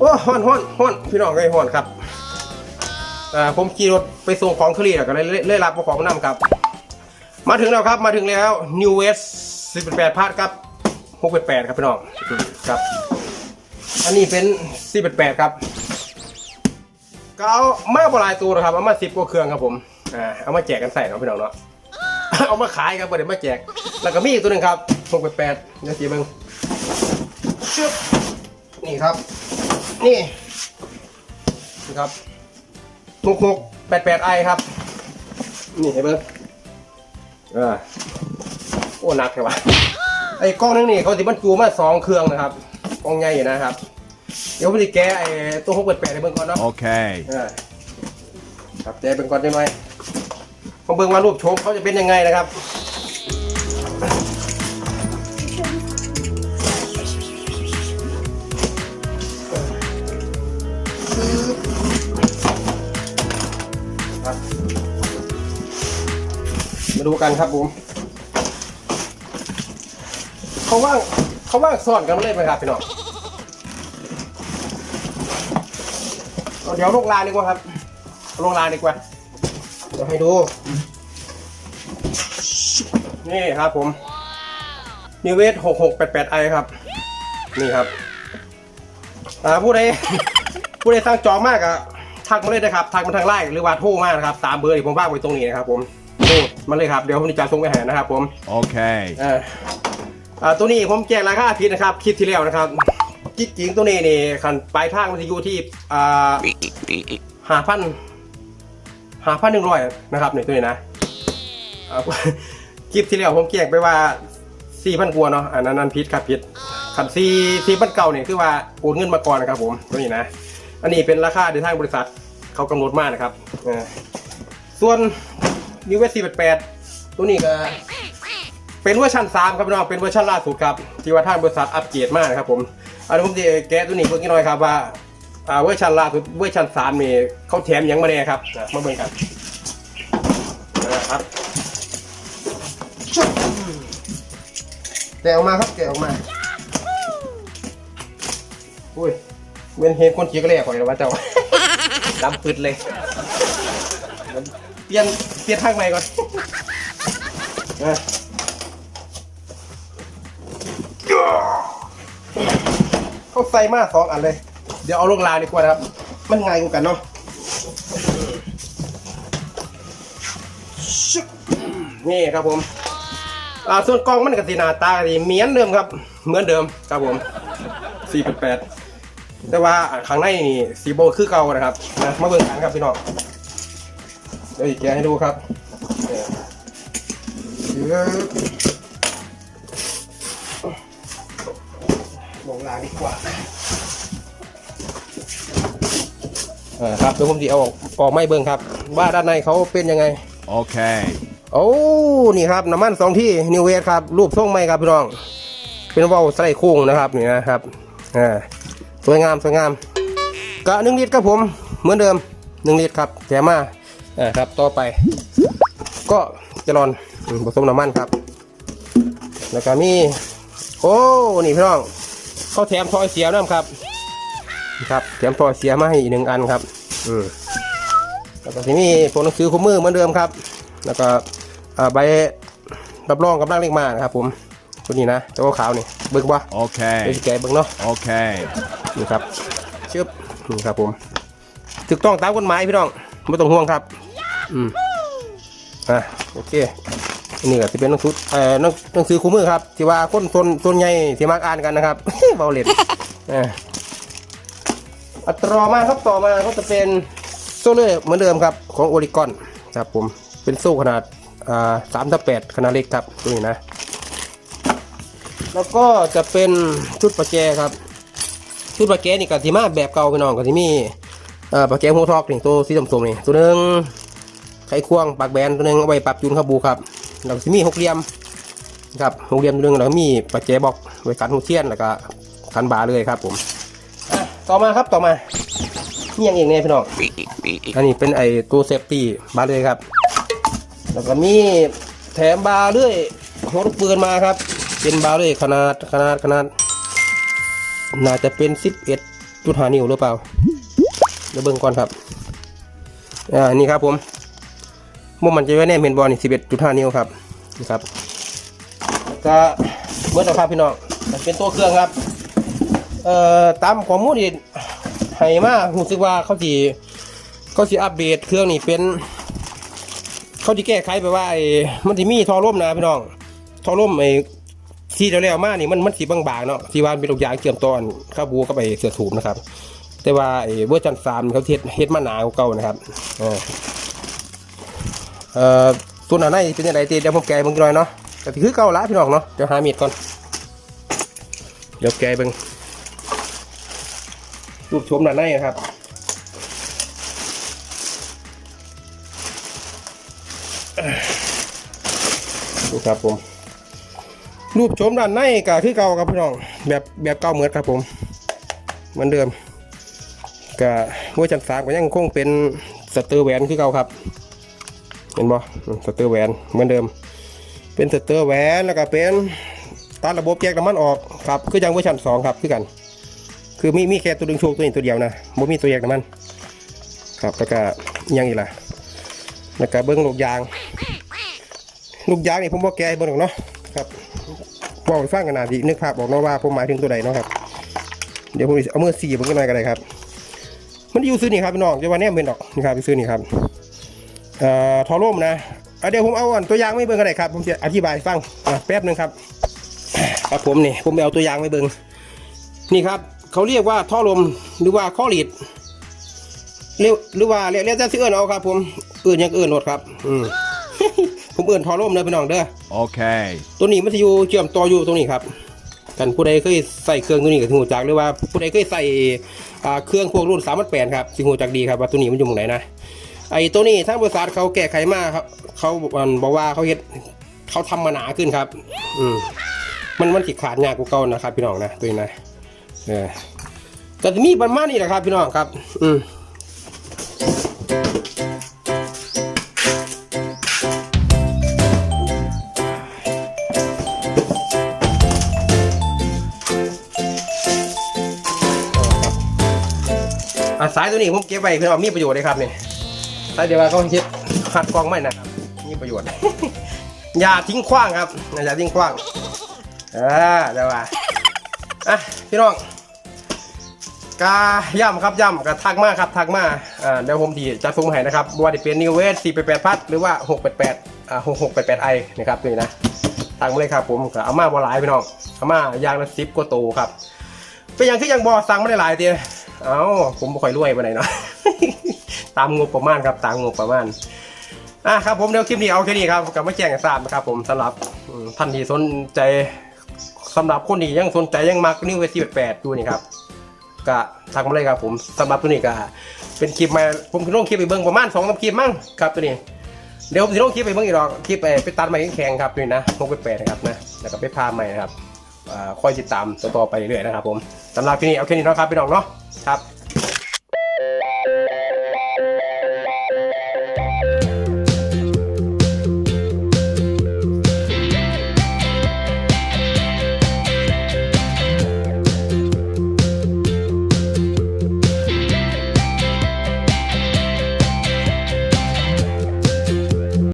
โอ้ฮ้อนฮ้อนฮ้อนพี่น้องไลยฮ้อนครับอ่ผมขี่รถไปส่งของคลีแก็เลยเลยรับของน้ำครับ มาถึงแล้วครับมาถึงแล้ว New West 18พาดครับ68ครับพี่น้องครับ อันนี้เป็น48ครับก็เอามาปลายตัวนะครับเอามาสิบกว่าเครื่องครับผมอ่าเอามาแจกกันใส่เนาะพี่น้องเนาะเอามาขายครับเดี๋ยวมาแจก แล้วก็มีอีกตัวหนึ่งครับ 688เดี๋ยวสีเบิ่งชึบนี่ครับ นี่นี่ครับ6688ไอครับ นี่เห็นไหมอ่าโอ้หนักเลยวะไอ้กล้องนึงนี่เขาสิบรรจุมาสองเครื่องนะครับกล้องใหญ่อยู่นะครับ เดี๋ยวผมจะแกะไอ้ตัวหกแปดแปดให้เบิ่งก่อนเนาะ Okay. อ่าครับแกะเบิ่งก่อนได้ไหมผมเบิ่งว่ารูปโชมเขาจะเป็นยังไงนะครับ มาดูกันครับผมเขาว่างเขาว่างซ่อนกันมาเลยไหมครับพี่น้องเดี๋ยวลงลานดีกว่าครับลงลานดีกว่าเดี๋ยวให้ดู นี่ครับผมนิเวศหกหกแปดแปดไอครับ นี่ครับ อ่าผู้ใดผู้ใดสั่งจองมากอะ ทักมาเลยนะครับ ทักมาทางไลน์หรือว่าโทรมานะครับ ตามเบอร์ที่ผมว่างไว้ตรงนี้นะครับผมโทรมาเลยครับ เดี๋ยวผมจะส่งไปให้นะครับ ผม Okay. เอ่ออ่าตัวนี้ผมแจ้งราคาผิดนะครับ คลิปที่แล้วนะครับกิ๊กจิงตัวนี้นี่คันปลายทางมันจะอยู่ที่อ่าห้าพันห้าพันหนึ่งร้อยนะครับนี่ตัวนี้นะอ่าคลิปที่แล้วผมแจ้งไปว่าสี่พันกว่าเนาะอันนั้นนั้นผิดครับผิดคันสี่สี่พันเก่าเนี่ยคือว่าโอนเงินมาก่อนนะครับผมตัวนี้นะ อันนี้เป็นราคาที่ทางบริษัท เขากำหนดมานะครับส่วนนิวเวสสี่แปดตัวนี้ก็เป็นเวอร์ชัน3ครับพี่น้องเป็นเวอร์ชันล่าสุดครับที่ว่าทางบริษัทอัปเกรดมากนะครับผมอันนี้ผมจะแก้ตัวนี้เพิ่งนิดหน่อยครับว่าเวอร์ชันล่าสุดเวอร์ชัน3นี่เขาแถมยังมาเนี่ยครับมาเบิ่งกันนะครับแกะออกมาครับแกะออกมาอุ้ยเว้นเห็นคนขี่ก็เรียกข่อยแล้วว่าเจ้า ดำปืดเลยเปลี่ยนเปลี่ยนทางใหม่ก่อนอะเขาใส่มาสองอันเลย เดี๋ยวเอาลงลาดีกว่านะครับ มันง่ายกว่ากันเนาะชึบนี่ครับผมอ่าส่วนกล้องมันกับสีหนาตาก็สีเหมือนเดิมครับ เหมือนเดิมครับผม488 แต่ว่าข้างในนี่สีโบคือเก่านะครับนะมาเบิ่งกันครับพี่น้องเดี๋ยวอีกแกะให้ดูครับเนี่ยลงลาดีกว่าเออครับเดี๋ยวผมจะเอาออกออกไม่เบิ่งครับ ว่าด้านในเขาเป็นยังไง Okay. โอ้นี่ครับน้ำมันสองที่นิวเวสครับ รูปทรงไม่ครับพี่น้อง เป็นเว่าวใส่โค้งนะครับนี่นะครับอ่าส วยงามสวยงามกะหนึ่งลิตรครับผมเหมือนเดิมหนึ่งลิตรครับแถมมาอ่าครับต่อไป ก็จะรอนผสมน้ำมันครับ แล้วก็มีโอ้นี่พี่น้องเขาแถมทอยเสียน้ำครับนี่ครับแถมทอยเสียมาให้อีกหนึ่งอันครับอืมแล้วก็ที่นี่ผลหนังสือคู่มือเหมือนเดิมครับ แล้วก็ใบรับรองกำลังเล็กมานะครับผมตัวนี้นะตัวขาวนี่ เบิ่งบ่เดี๋ยว Okay. สิแกะเบิ่งเนาะ Okay. นี่ครับชึบนี่ครับผมถูกต้องตามกฎหมายพี่น้องไม่ต้องห่วงครับอืมอะโอเคอันนี่ก็จะเป็นหนังสือเอ่อหนังหนังสือคู่มือครับที่ว่าคนส่วนส่วนใหญ่ที่มักอ่านกันนะครับ เบาเล็ดอ่าอัตรามาครับต่อมาก็จะเป็นโซ่เลื่อยเหมือนเดิมครับของโอริกอนครับผมเป็นโซ่ขนาดอ่าสามทับแปดขนาดเล็กครับตัวนี้นะ แล้วก็จะเป็นชุดประแจครับ ชุดปลาแกนี่ก็สิมาแบบเก่าพี่น้องก็สิมีเอ่อปลาแกหัวทอกนี่ตัวสีส้มๆนี่ตัวหนึ่งไขควงปากแบนตัวหนึ่งเอาไว้ปรับจูนขบูครับแล้วก็สิมีหกเหลี่ยมครับหกเหลี่ยมตัวหนึ่งแล้วมีปลาแกบอกไว้กันหูเทียนแล้วก็คันบาเลยครับผมต่อมาครับต่อมานี่ยังเองเนี่ยพี่น้องอันนี้เป็นไอ้ตัวเซฟตี้บาเลยครับ แล้วก็มีแถมบาเรื่อยหัวลูกปืนมาครับ เป็นบาเรื่อยขนาดขนาดขนาด น่าจะเป็น 11จุดหานิ้วหรือเปล่าเดี๋ยวเบิ่งก่อนครับ อ่า นี่ครับผมมุมมันจะไว้แน่เมนบอลนี่สิบเอ็ดจุดห้านิ้วครับ นี่ครับ ก็เมื่อเราครับพี่น้อง มันเป็นตัวเครื่องครับ เอ่อ ตามข้อมูลที่ให้มารู้สึกว่าเขาสิเขาสิอัปเดตเครื่องนี่เป็น เขาที่แก้ไขไปว่าไอ้มันที่มีท่อร่มนะพี่น้องท่อร่มไอ้ ที่เราเรียกมานี่มันมันสีบางๆเนาะที่ว่าเป็นลูกยางเกี่ยมตอนข้าวบูก็ไปเสือสูบนะครับ แต่ว่าไอ้เวอร์ชันสามเขาเฮ็ดเฮ็ดมาหนาวเก่านะครับเอ่อตัวหนาในเป็นยังไงตีเดี๋ยวผมแกะเบิ่งหน่อยเนาะแต่คือเก่าละพี่น้องเนาะเดี๋ยวหามีดก่อนเดี๋ยวแกะเบิ่งรูปชมหนาในนะครับดูครับผม รูปโฉมด้านในก็คือเก่าครับพี่น้องแบบแบบเก่าเหมือนครับผม เหมือนเดิมก็เวอร์ชันสามก็ยังคงเป็นสเตอร์แหวนคือเก่าครับ เห็นบ่สเตอร์แหวนเหมือนเดิม เป็นสเตอร์แหวนแล้วก็เป็นตัดระบบแยกน้ำมันออกครับคือยังเวอร์ชันสองครับคือกัน คือมีมีแค่ตัวดึงโชคตัวนี้ตัวเดียวนะบ่มีตัวแยกน้ำมัน ครับแล้วก็ยังอีกล่ะแล้วก็เบิ้งลูกยางลูกยางนี่ผมบอกแกให้เบิ่งหรอกเนาะครับ บอกให้ฟังกันนาดีนึกภาพบอกเนาะว่าผมหมายถึงตัวใดเนาะครับ เดี๋ยวผมเอามือสี่เบิ่งกันหน่อยกันเลยครับ มันอยู่ซื้อนี่ครับพี่น้องจะว่าแนมเป็นดอกนี่ครับซื้อนี่ครับเอ่อทอร่มนะเดี๋ยวผมเอาอันตัวอย่างไม่เบิ่งกันเลยครับ ผมจะอธิบายให้ฟังแป๊บหนึงครับครับผมนี่ผมไปเอาตัวอย่างไม่เบิ่งนี่ครับ เขาเรียกว่าท่อลมหรือว่าข้อหลีดเรียกหรือว่าเรียกเรียกจะซื้อเอินเอาครับ ผมเอื่นยังเอื่นหมดครับ อืม ผมเอื่นท่อลมเลยพี่น้องเด้อ Okay. ตัวนี้มันจะอยู่เชื่อมต่ออยู่ตรงนี้ครับกันผู้ใดเคยใส่เครื่องตัวนี้กับสิหูจักหรือว่าผู้ใดเคยใส่อ่าเครื่องพวกรุ่นสามพันแปดครับสิหูจักดีครับว่าตัวนี้มันอยู่ตรงไหนนะไอ้ตัวนี้ทางบริษัทเขาแก้ไขมาครับเขาบอกว่าเขาเฮ็ดเขาทำมาหนาขึ้นครับ อืมมันมันสิขาดยากกว่าเก่านะครับพี่น้องนะตัวนี้นะเออก็จะมีประมาณนี้แหละครับพี่น้องครับ อืม สายตัวนี้ผมเก็บไว้เพื่อเอามีประโยชน์เลยครับเนี่ยสายเดี๋ยวว่าเขาเฮ็ดหัดกองไม่นะครับ มีประโยชน์ อย่าทิ้งขว้างครับ อย่าทิ้งขว้างอ่าเดี๋ยวว่าอะพี่น้องกาย่ำครับย่ำกะทักมาครับทักมาอ่าเดี๋ยวผมดีจะส่งให้นะครับบ่ว่าจะเป็นนิวเวส4 8 8พัดหรือว่า6 8 8อ่า6 6 8 8ไอนะครับตัวนี้นะทักมาเลยครับผมเอามาบ่หลายพี่น้องเอามายางละ10กว่าตัวครับเป็นอย่างที่ยังบอสั่งไม่ได้หลายเตีย เอ้าผมบ่ค่อยรวยไปไหนเนาะตามงบประมาณครับตามงบประมาณอะครับผมเดี๋ยวคลิปนี้เอาแค่นี้ครับกับมาแจ้งให้ทราบนะครับผมสำหรับท่านที่สนใจสำหรับคนที่ยังสนใจยังมักนิวเวสที่แปดดูนี่ครับก็ทักมาเลยครับผมสำหรับตัวนี้ก็เป็นคลิปมาผมคือลงคลิปไปเบิ่งประมาณสองสามคลิปมั้งครับตัวนี้เดี๋ยวผมจะลงคลิปไปเบิ่งอีกรอบคลิปไปไปตัดใหม่แข็งครับนี่นะลงไปแปดนะครับนะแล้วก็ไปพาใหม่นะครับ ค่อยติดตามต่อไปเรื่อยๆนะครับผมสำหรับที่นี่เอาแค่นี้นะครับพี่น้องเนาะครับ